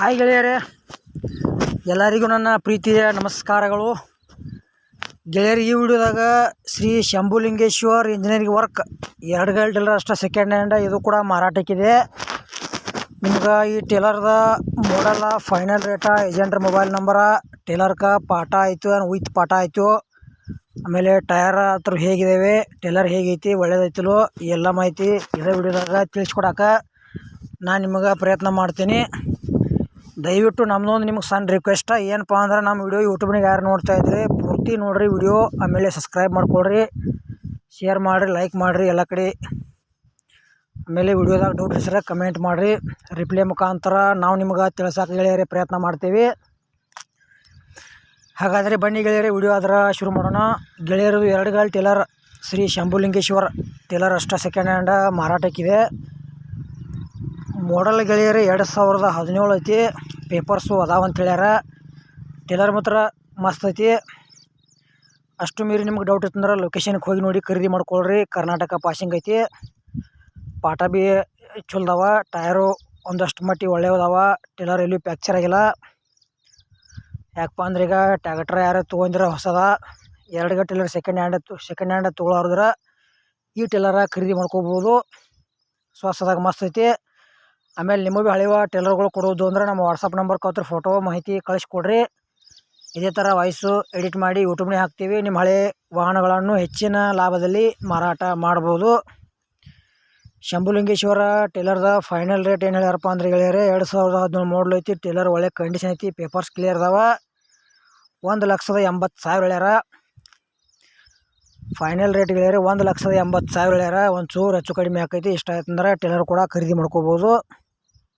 Hi ಗೆಳೆಯರೇ. ಎಲ್ಲರಿಗೂ ನನ್ನ ಪ್ರೀತಿಯ ನಮಸ್ಕಾರಗಳು. ಗೆಳೆಯರು, ಈ ವಿಡಿಯೋದಾಗ ಶ್ರೀ ಶಂಭುಲಿಂಗೇಶ್ವರ್ ಇಂಜಿನಿಯರಿಂಗ್ ವರ್ಕ್ ಎರಡು ಗಾಡಿ ಟೇಲರ್ ಅಷ್ಟೇ ಸೆಕೆಂಡ್ ಹ್ಯಾಂಡ್ ಇದು ಕೂಡ ಮಾರಾಟಕ್ಕಿದೆ. ನಿಮ್ಗೆ ಈ ಟೇಲರ್ದ ಮಾಡಲ್ಲ ಫೈನಲ್ ರೇಟ ಏಜೆಂಟ್ರ ಮೊಬೈಲ್ ನಂಬರ ಟೇಲರ್ಕ ಪಾಠ ಆಯಿತು ವಿತ್ ಪಾಠ ಆಯಿತು. ಆಮೇಲೆ ಟಯರ್ ಹತ್ರ ಹೇಗಿದ್ದಾವೆ ಟೇಲರ್ ಹೇಗೈತಿ, ಒಳ್ಳೇದೈತಿಲೋ, ಎಲ್ಲ ಮಾಹಿತಿ ಇದೇ ವಿಡಿಯೋದಾಗ ತಿಳಿಸ್ಕೊಡಕ್ಕೆ ನಾನು ನಿಮಗೆ ಪ್ರಯತ್ನ ಮಾಡ್ತೀನಿ. ದಯವಿಟ್ಟು ನಮ್ಮದೊಂದು ನಿಮ್ಗೆ ಸಣ್ಣ ರಿಕ್ವೆಸ್ಟ್ ಏನಪ್ಪ ಅಂದ್ರೆ ನಮ್ಮ ವಿಡಿಯೋ ಯೂಟ್ಯೂಬ್ನಾಗ ಯಾರು ನೋಡ್ತಾ ಇದ್ರಿ ಪೂರ್ತಿ ನೋಡಿರಿ ವಿಡಿಯೋ ಆಮೇಲೆ ಸಬ್ಸ್ಕ್ರೈಬ್ ಮಾಡ್ಕೊಳ್ರಿ ಶೇರ್ ಮಾಡಿರಿ ಲೈಕ್ ಮಾಡಿರಿ ಎಲ್ಲ ಕಡೆ. ಆಮೇಲೆ ವಿಡಿಯೋದಾಗ ಡೌಟ್ ಹೆಸರ ಕಮೆಂಟ್ ಮಾಡಿರಿ. ರಿಪ್ಲೈ ಮುಖಾಂತರ ನಾವು ನಿಮ್ಗೆ ತಿಳ್ಸಕ್ಕೆ ಗೆಳೆಯರೆ ಪ್ರಯತ್ನ ಮಾಡ್ತೀವಿ. ಹಾಗಾದರೆ ಬನ್ನಿ ಗೆಳೆಯರೇ ವಿಡಿಯೋ ಆದ್ರೆ ಶುರು ಮಾಡೋಣ. ಗೆಳೆಯರು ಎರಡು ಗಾಲ್ ಟೇಲರ್ ಶ್ರೀ ಶಂಭುಲಿಂಗೇಶ್ವರ. ಟೇಲರ್ ಅಷ್ಟ ಸೆಕೆಂಡ್ ಹ್ಯಾಂಡ್ ಮಾರಾಟಕ್ಕಿದೆ ಮಾಡಲ್ ಗೆಳೆಯರ, ಎರಡು ಸಾವಿರದ ಹದಿನೇಳು ಐತಿ. ಪೇಪರ್ಸು ಅದಾವ ಅಂತ ಹೇಳ್ಯಾರ. ಟೇಲರ್ ಮಾತ್ರ ಮಸ್ತ್ ಐತಿ. ಅಷ್ಟು ಮೀರಿ ನಿಮ್ಗೆ ಡೌಟ್ ಇತ್ತಂದ್ರೆ ಲೊಕೇಶನ್ಗೆ ಹೋಗಿ ನೋಡಿ ಖರೀದಿ ಮಾಡ್ಕೊಳ್ರಿ. ಕರ್ನಾಟಕ ಪಾಸಿಂಗ್ ಐತಿ. ಪಾಠ ಬಿ ಚಲ್ದವ ಟಯರು ಒಂದಷ್ಟು ಮಟ್ಟಿಗೆ ಒಳ್ಳೆಯದಾವ ಟೇಲರ್ ಎಲ್ಲೂ ಪ್ಯಾಕ್ಚರ್ ಆಗಿಲ್ಲ. ಯಾಕಪ್ಪ ಅಂದ್ರೆ ಈಗ ಟ್ಯಾಕ್ಟ್ರ್ ಯಾರು ತೊಗೊಂಡ್ರೆ ಹೊಸದ. ಎರಡು ಗಂಟೆ tailor second hand second hand ತೊಗೊಳಾರ್ದ್ರೆ ಈ ಟೇಲರ ಖರೀದಿ ಮಾಡ್ಕೋಬೋದು. ಸೊ ಮಸ್ತ್ ಐತಿ. ಆಮೇಲೆ ನಿಮಗೆ ಭೀ ಹಳೆವ ಟೇಲರ್ಗಳು ಕೊಡೋದು ಅಂದ್ರೆ ನಮ್ಮ ವಾಟ್ಸಪ್ ನಂಬರ್ ಕತ್ರ ಫೋಟೋ ಮಾಹಿತಿ ಕಳಿಸ್ಕೊಡ್ರಿ. ಇದೇ ಥರ ವಾಯ್ಸು ಎಡಿಟ್ ಮಾಡಿ ಯೂಟ್ಯೂಬ್ನೇ ಹಾಕ್ತೀವಿ. ನಿಮ್ಮ ಹಳೆ ವಾಹನಗಳನ್ನು ಹೆಚ್ಚಿನ ಲಾಭದಲ್ಲಿ ಮಾರಾಟ ಮಾಡ್ಬೋದು. ಶಂಭುಲಿಂಗೇಶ್ವರ ಟೇಲರ್ದ ಫೈನಲ್ ರೇಟ್ ಏನು ಹೇಳ್ಯಾರಪ್ಪ ಅಂದ್ರೆ ಹೇಳ್ಯಾರೆ, ಎರಡು ಸಾವಿರದ ಹದಿನೇಳು ಮಾಡಲ್ ಐತಿ, ಟೇಲರ್ ಒಳ್ಳೆ ಕಂಡೀಷನ್ ಐತಿ ಪೇಪರ್ಸ್ ಕ್ಲಿಯರ್ ಅದಾವ. ಒಂದು ಲಕ್ಷದ ಎಂಬತ್ತು ಸಾವಿರ ಹೇಳ್ಯಾರ. ಫೈನಲ್ ರೇಟ್ ಗೆಳೆಯರೆ ಒಂದು ಲಕ್ಷದ ಎಂಬತ್ತು ಸಾವಿರ ಹೇಳ್ಯಾರ. ಒಂದು ಚೂರು ಹೆಚ್ಚು ಕಡಿಮೆ ಆಕೈತಿ. ಇಷ್ಟ ಆಯ್ತಂದ್ರೆ ಟೇಲರ್ ಕೂಡ ಖರೀದಿ ಮಾಡ್ಕೋಬೋದು.